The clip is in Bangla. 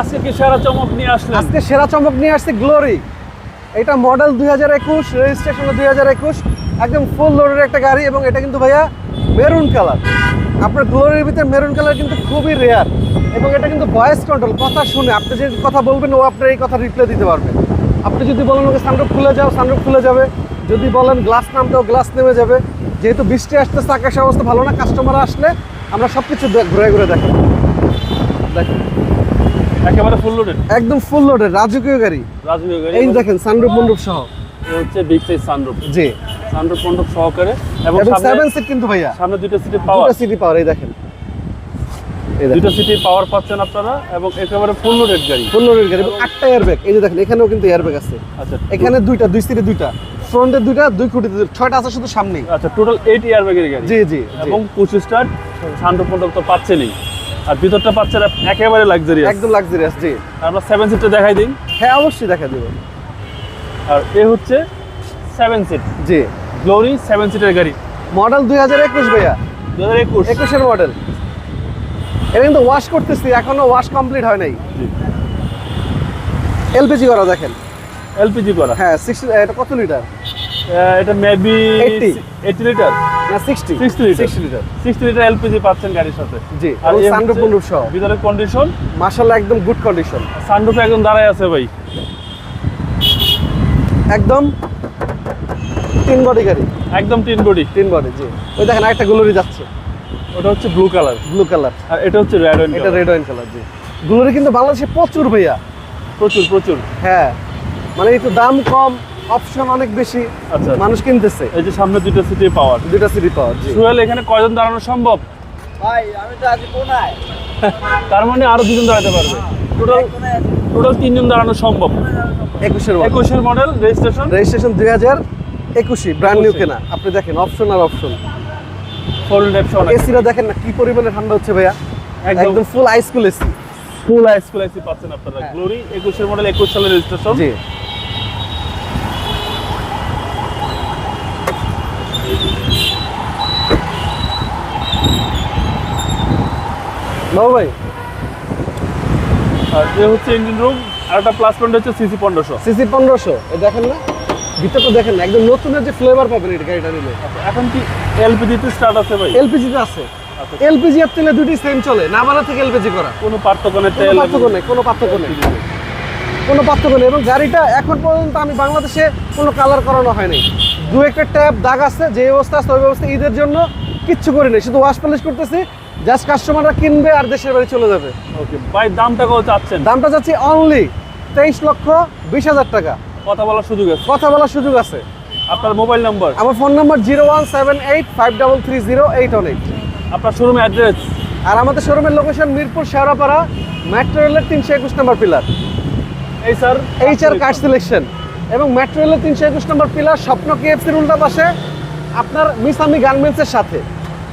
আজকে কি সেরা চমক নিয়ে আসলেন? আজকে সেরা চমক নিয়ে আসছে গ্লোরি এটা মডেল দুই হাজার একুশ রেজিস্ট্রেশন দুই হাজার একুশ, একদম ফুল লোডের একটা গাড়ি এবং এটা কিন্তু ভাইয়া মেরুন কালার আপনার গ্লোরির ভিতরে মেরুন কালার কিন্তু খুবই রেয়ার এবং এটা কিন্তু ভয়েস কন্ট্রোল কথা শুনে। আপনি যে কথা বলবেন, ও আপনার এই কথা রিপ্লাই দিতে পারবে। আপনি যদি বলেন ওকে সানরুফ খুলে যাও সানরুফ খুলে যাবে। যদি বলেন গ্লাস নামতেও গ্লাস নেমে যাবে। যেহেতু বৃষ্টি আসতেছে, আকাশের অবস্থা ভালো না কাস্টমার আসলে আমরা সব কিছু ঘুরে ঘুরে দেখাবো। দেখেন। একেবারে ফুল লোডেড একদম ফুল লোডের রাজকীয় গাড়ি। রাজকীয় গাড়ি এই দেখেন সানরুফ মন্ডপ সহ। হচ্ছে বিগ সাইজ সানরুফ জি। সানরুফ মণ্ডপ সহকারে এবং সেভেন সিট কিন্তু ভাইয়া। সামনে দুইটা সিটি পাওয়ার দুটো সিটি পাওয়ার এই দেখেন। দুইটা সিটি পাওয়ার পাচ্ছেন আপনারা এবং একেবারে ফুল লোডেড গাড়ি। ফুল লোডের গাড়ি এবং আটটা এয়ারব্যাগ এই যে দেখেন এখানেও কিন্তু এয়ারব্যাগ আছে। আচ্ছা এখানে দুইটা দুই সিটে দুইটা। ফ্রন্টে দুইটা দুই খুঁটিতে ছয়টা আছে শুধু সামনেই। আচ্ছা টোটাল এইট ইয়ার ব্যাগের গাড়ি। জি জি। এবং পঁচিশ স্টার সানরুফ মণ্ডপ তো পাচ্ছেনই। আর ভিতরটা পাচ্ছেন একেবারে লাক্সারি একদম লাক্সারিয়াস জি। আমরা সেভেন সিটটা দেখাই দিই। হ্যাঁ অবশ্যই দেখা দেবো। আর এ হচ্ছে সেভেন সিট জি। গ্লোরি সেভেন সিটের গাড়ি। মডেল দুই হাজার একুশ ভাইয়া। দু হাজার একুশ। একুশের মডেল এটা কিন্তু ওয়াশ করতেছি এখনও ওয়াশ কমপ্লিট হয় নাই। এলপিজি করা দেখেন। এলপিজি করা। হ্যাঁ সিক্সটি এটা কত লিটার এটা মেবি 80 এইটি লিটার না sixty 60 litre. Litre litre LPG পাচ্ছেন গাড়ির সাথে। জি আর সানরুফ হচ্ছে সহ। ভিতরের কন্ডিশন একদম গুড কন্ডিশন সানরুফে একদম দাঁড়ায় আছে ভাই। একদম তিন বডি গাড়ি। একদম বডি তিন বডি জি। ওই দেখেন একটা গ্লোরি যাচ্ছে। ওটা হচ্ছে ব্লু কালার ব্লু কালার আর এটা হচ্ছে রেড ওয়াইন এটা রেড ওয়াইন কালার জি। গ্লোরি কিন্তু বাংলাদেশে প্রচুর ভাইয়া। প্রচুর প্রচুর। হ্যাঁ। মানে একটু দাম কম অপশন অনেক বেশি আচ্ছা মানুষ কিনতেছে। এই যে সামনে দুটো সিটি পাওয়ার দুটা সিটি পাওয়ার জি। সুহেল এখানে কয়জন দাঁড়ানো সম্ভব? ভাই আমি তো আজ কোনায়। তার মানে আরও দুজন দাঁড়াতে পারবে। টোটাল টোটাল তিনজন দাঁড়ানো সম্ভব। একুশের একুশের মডেল রেজিস্ট্রেশন রেজিস্ট্রেশন দুই হাজার একুশে ব্র্যান্ড নিউ কেনা। আপনি দেখেন অপশন আর অপশন টাইপ সহ এসিটা দেখেন না কি পরিমাণে ঠান্ডা হচ্ছে ভাইয়া। একদম। ফুল আইস কুল এসি ফুল আইস ফুল আইসি পাচ্ছেন আপনারা। হ্যাঁ। গ্লোরি একুশের মডেল একুশ সালের রেজিস্ট্রেশন জি। বাবু ভাই। আর এ হচ্ছে ইঞ্জিন রুম আর একটা প্লাস পয়েন্ট হচ্ছে সিসি পনেরোশো। সিসি পনেরোশো দেখেন না? ভিতরটা দেখেন না একদম নতুনের যে ফ্লেভার পাবেন এটা গাড়িটা নিলে। এখন কি এলপিজি স্টার্ট আছে ভাই? এলপিজিতে আছে। আচ্ছা। এলপিজি আর তেলে দুটি সেম চলে নামানা থেকে এলপিজি করা। কোনো পার্থক্য নেই তেল পার্থক্য নেই কোনো পার্থক্য নেই। কোনো পার্থক্য নেই এবং গাড়িটা এখন পর্যন্ত আমি বাংলাদেশে কোনো কালার করানো হয়নি। দু একটা ট্যাব দাগ আছে যে অবস্থা আছে ওই অবস্থা ঈদের জন্য কিচ্ছু করি নাই শুধু ওয়াশ পলিশ করতেছি জাস্ট কাস্টমাররা কিনবে আর দেশের বাড়ি চলে যাবে। ওকে ভাই দামটা কত চাচ্ছেন? দামটা যাচ্ছে অনলি তেইশ লক্ষ বিশ হাজার টাকা। কথা বলার সুযোগ আছে? কথা বলার সুযোগ আছে। আপনার মোবাইল নাম্বার? আমার phone number zero one seven eight five double three zero eight one eight. আপনার শোরুম অ্যাড্রেস আর আমাদের শোরুমের লোকেশন মিরপুর শেওড়াপাড়া মেট্রো রেলের তিনশো একুশ নম্বর পিলার এই sir H R card selection এবং মেট্রো রেলের তিনশো একুশ নম্বর পিলার স্বপ্ন কেএফসির উল্টা পাশে আপনার মিসামি গার্মেন্টসের সাথে।